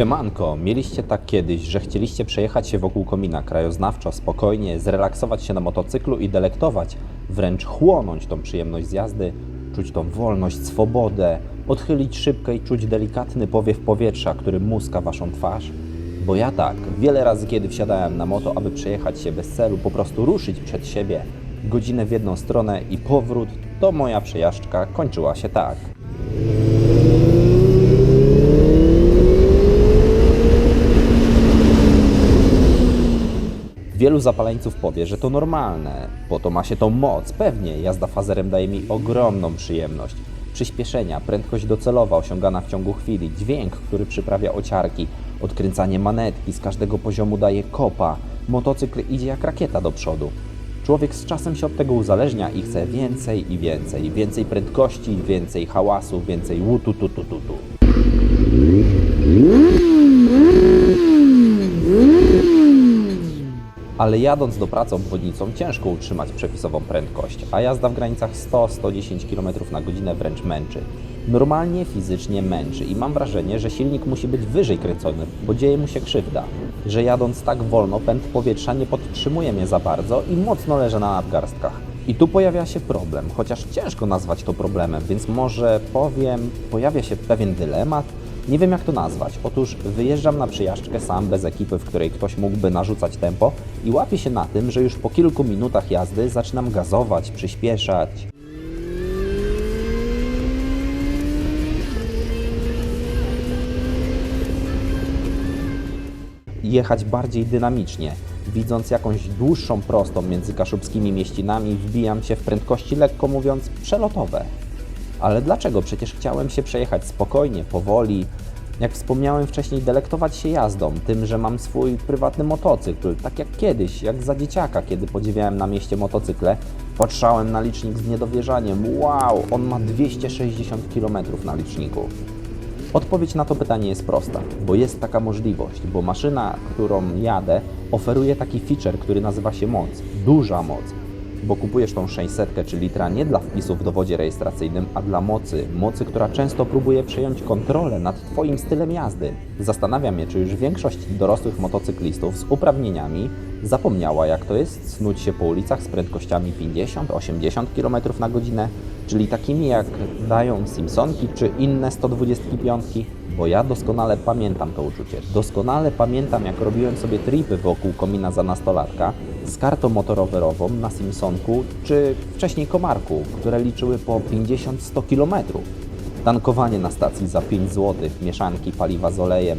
Siemanko, mieliście tak kiedyś, że chcieliście przejechać się wokół komina krajoznawczo, spokojnie, zrelaksować się na motocyklu i delektować, wręcz chłonąć tą przyjemność z jazdy, czuć tą wolność, swobodę, odchylić szybkę i czuć delikatny powiew powietrza, który muska waszą twarz? Bo ja tak, wiele razy kiedy wsiadałem na moto, aby przejechać się bez celu, po prostu ruszyć przed siebie, godzinę w jedną stronę i powrót, to moja przejażdżka kończyła się tak. Zapaleńców powie, że to normalne, bo to ma się tą moc. Pewnie, jazda fazerem daje mi ogromną przyjemność. Przyspieszenia, prędkość docelowa osiągana w ciągu chwili, dźwięk, który przyprawia ociarki, odkręcanie manetki z każdego poziomu daje kopa, motocykl idzie jak rakieta do przodu. Człowiek z czasem się od tego uzależnia i chce więcej i więcej, więcej prędkości, więcej hałasu, więcej łutu tu tu tu tu. Ale jadąc do pracy obwodnicą ciężko utrzymać przepisową prędkość, a jazda w granicach 100-110 km na godzinę wręcz męczy. Normalnie fizycznie męczy i mam wrażenie, że silnik musi być wyżej kręcony, bo dzieje mu się krzywda. Że jadąc tak wolno pęd powietrza nie podtrzymuje mnie za bardzo i mocno leżę na nadgarstkach. I tu pojawia się problem, chociaż ciężko nazwać to problemem, więc może powiem, pojawia się pewien dylemat, nie wiem jak to nazwać. Otóż wyjeżdżam na przejażdżkę sam, bez ekipy, w której ktoś mógłby narzucać tempo i łapię się na tym, że już po kilku minutach jazdy zaczynam gazować, przyspieszać. Jechać bardziej dynamicznie. Widząc jakąś dłuższą prostą między kaszubskimi mieścinami, wbijam się w prędkości lekko mówiąc przelotowe. Ale dlaczego? Przecież chciałem się przejechać spokojnie, powoli. Jak wspomniałem wcześniej, delektować się jazdą, tym, że mam swój prywatny motocykl, tak jak kiedyś, jak za dzieciaka, kiedy podziwiałem na mieście motocykle, patrzałem na licznik z niedowierzaniem. Wow, on ma 260 km na liczniku. Odpowiedź na to pytanie jest prosta, bo jest taka możliwość, bo maszyna, którą jadę, oferuje taki feature, który nazywa się moc, duża moc bo kupujesz tą 600 czy litra nie dla wpisu w dowodzie rejestracyjnym, a dla mocy. Mocy, która często próbuje przejąć kontrolę nad Twoim stylem jazdy. Zastanawiam się, czy już większość dorosłych motocyklistów z uprawnieniami zapomniała, jak to jest snuć się po ulicach z prędkościami 50-80 km na godzinę, czyli takimi jak dają Simpsonki czy inne 125 bo ja doskonale pamiętam to uczucie. Doskonale pamiętam, jak robiłem sobie tripy wokół komina za nastolatka z kartą motorowerową na Simpsonku, czy wcześniej Komarku, które liczyły po 50-100 km. Tankowanie na stacji za 5 zł, mieszanki paliwa z olejem.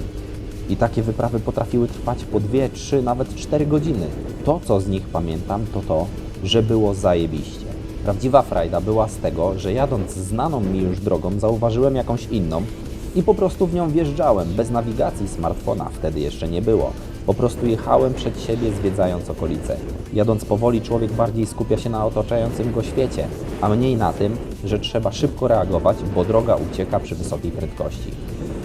I takie wyprawy potrafiły trwać po 2, 3, nawet 4 godziny. To, co z nich pamiętam, to to, że było zajebiście. Prawdziwa frajda była z tego, że jadąc znaną mi już drogą, zauważyłem jakąś inną, i po prostu w nią wjeżdżałem. Bez nawigacji smartfona wtedy jeszcze nie było. Po prostu jechałem przed siebie, zwiedzając okolice. Jadąc powoli, człowiek bardziej skupia się na otaczającym go świecie, a mniej na tym, że trzeba szybko reagować, bo droga ucieka przy wysokiej prędkości.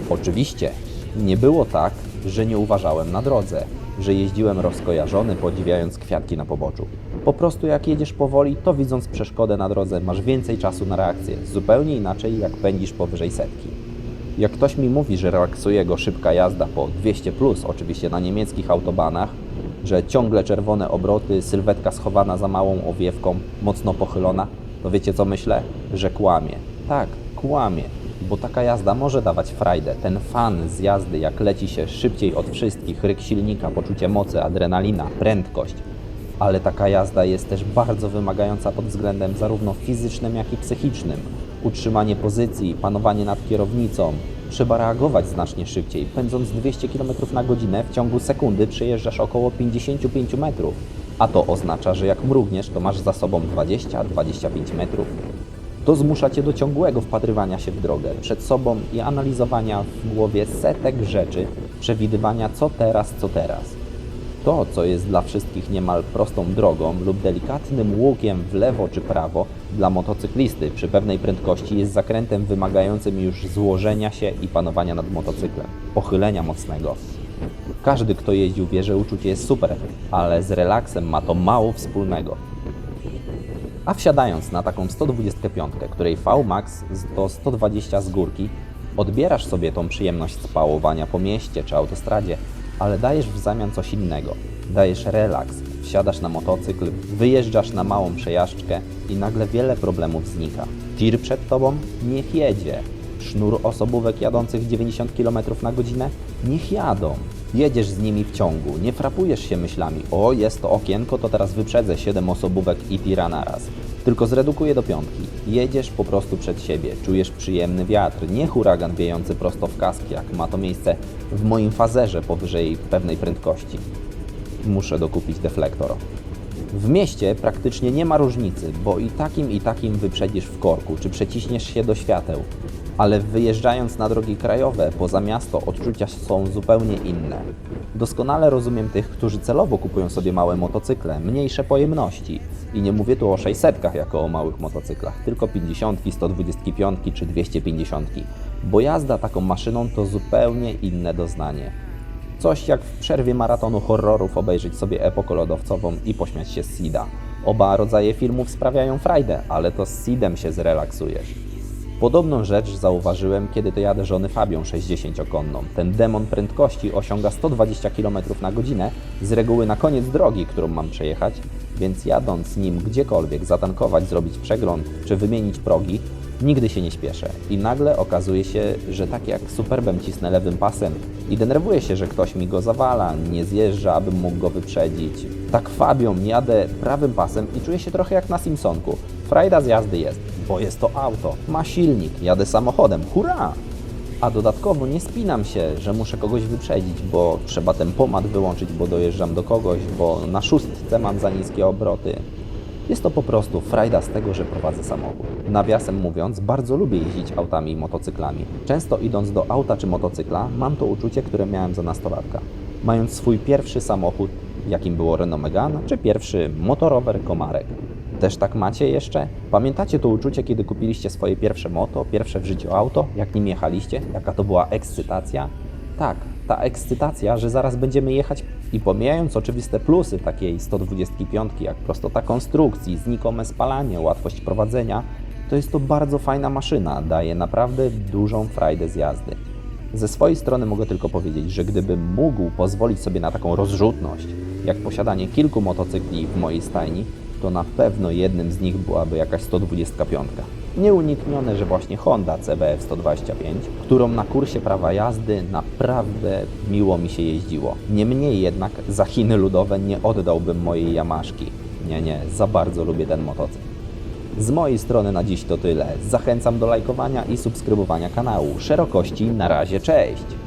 Oczywiście nie było tak, że nie uważałem na drodze, że jeździłem rozkojarzony, podziwiając kwiatki na poboczu. Po prostu jak jedziesz powoli, to widząc przeszkodę na drodze, masz więcej czasu na reakcję, zupełnie inaczej jak pędzisz powyżej setki. Jak ktoś mi mówi, że relaksuje go szybka jazda po 200, plus, oczywiście na niemieckich autobanach, że ciągle czerwone obroty, sylwetka schowana za małą owiewką, mocno pochylona, to wiecie co myślę? Że kłamie. Tak, kłamie, bo taka jazda może dawać frajdę. Ten fan z jazdy, jak leci się szybciej od wszystkich, ryk silnika, poczucie mocy, adrenalina, prędkość. Ale taka jazda jest też bardzo wymagająca pod względem zarówno fizycznym, jak i psychicznym utrzymanie pozycji, panowanie nad kierownicą. Trzeba reagować znacznie szybciej. Pędząc 200 km na godzinę w ciągu sekundy przejeżdżasz około 55 metrów. A to oznacza, że jak mrugniesz, to masz za sobą 20-25 metrów. To zmusza Cię do ciągłego wpatrywania się w drogę przed sobą i analizowania w głowie setek rzeczy, przewidywania co teraz, co teraz. To, co jest dla wszystkich niemal prostą drogą lub delikatnym łukiem w lewo czy prawo, dla motocyklisty przy pewnej prędkości jest zakrętem wymagającym już złożenia się i panowania nad motocyklem, pochylenia mocnego. Każdy, kto jeździł, wie, że uczucie jest super, ale z relaksem ma to mało wspólnego. A wsiadając na taką 125, której VMAX to 120 z górki, Odbierasz sobie tą przyjemność spałowania po mieście czy autostradzie, ale dajesz w zamian coś innego. Dajesz relaks, wsiadasz na motocykl, wyjeżdżasz na małą przejażdżkę i nagle wiele problemów znika. Tir przed tobą? Niech jedzie. Sznur osobówek jadących 90 km na godzinę? Niech jadą. Jedziesz z nimi w ciągu, nie frapujesz się myślami, o jest to okienko, to teraz wyprzedzę 7 osobówek i tira naraz. Tylko zredukuję do piątki. Jedziesz po prostu przed siebie, czujesz przyjemny wiatr, nie huragan wiejący prosto w kask, jak ma to miejsce w moim fazerze powyżej pewnej prędkości. Muszę dokupić deflektor. W mieście praktycznie nie ma różnicy, bo i takim i takim wyprzedzisz w korku, czy przeciśniesz się do świateł. Ale wyjeżdżając na drogi krajowe, poza miasto, odczucia są zupełnie inne. Doskonale rozumiem tych, którzy celowo kupują sobie małe motocykle, mniejsze pojemności. I nie mówię tu o 600 jako o małych motocyklach, tylko 50, 125 czy 250. Bo jazda taką maszyną to zupełnie inne doznanie. Coś jak w przerwie maratonu horrorów obejrzeć sobie epokę lodowcową i pośmiać się z Sida. Oba rodzaje filmów sprawiają frajdę, ale to z Sidem się zrelaksujesz. Podobną rzecz zauważyłem, kiedy to jadę żony Fabią 60-konną. Ten demon prędkości osiąga 120 km na godzinę, z reguły na koniec drogi, którą mam przejechać, więc jadąc nim gdziekolwiek, zatankować, zrobić przegląd czy wymienić progi, nigdy się nie śpieszę. I nagle okazuje się, że tak jak superbem cisnę lewym pasem i denerwuję się, że ktoś mi go zawala, nie zjeżdża, abym mógł go wyprzedzić. Tak Fabią jadę prawym pasem i czuję się trochę jak na Simpsonku. Frajda z jazdy jest, bo jest to auto, ma silnik, jadę samochodem, hurra! A dodatkowo nie spinam się, że muszę kogoś wyprzedzić, bo trzeba tempomat wyłączyć, bo dojeżdżam do kogoś, bo na szóstce mam za niskie obroty. Jest to po prostu frajda z tego, że prowadzę samochód. Nawiasem mówiąc, bardzo lubię jeździć autami i motocyklami. Często idąc do auta czy motocykla, mam to uczucie, które miałem za nastolatka. Mając swój pierwszy samochód, jakim było Renault Megane, czy pierwszy motorower Komarek. Też tak macie jeszcze? Pamiętacie to uczucie, kiedy kupiliście swoje pierwsze moto, pierwsze w życiu auto, jak nim jechaliście? Jaka to była ekscytacja? Tak, ta ekscytacja, że zaraz będziemy jechać i pomijając oczywiste plusy takiej 125, jak prostota konstrukcji, znikome spalanie, łatwość prowadzenia, to jest to bardzo fajna maszyna, daje naprawdę dużą frajdę z jazdy. Ze swojej strony mogę tylko powiedzieć, że gdybym mógł pozwolić sobie na taką rozrzutność, jak posiadanie kilku motocykli w mojej stajni, to na pewno jednym z nich byłaby jakaś 125. Nieuniknione, że właśnie Honda CBF 125, którą na kursie prawa jazdy naprawdę miło mi się jeździło. Niemniej jednak za Chiny ludowe nie oddałbym mojej Yamaszki. Nie, nie, za bardzo lubię ten motocykl. Z mojej strony na dziś to tyle. Zachęcam do lajkowania i subskrybowania kanału. Szerokości na razie, cześć!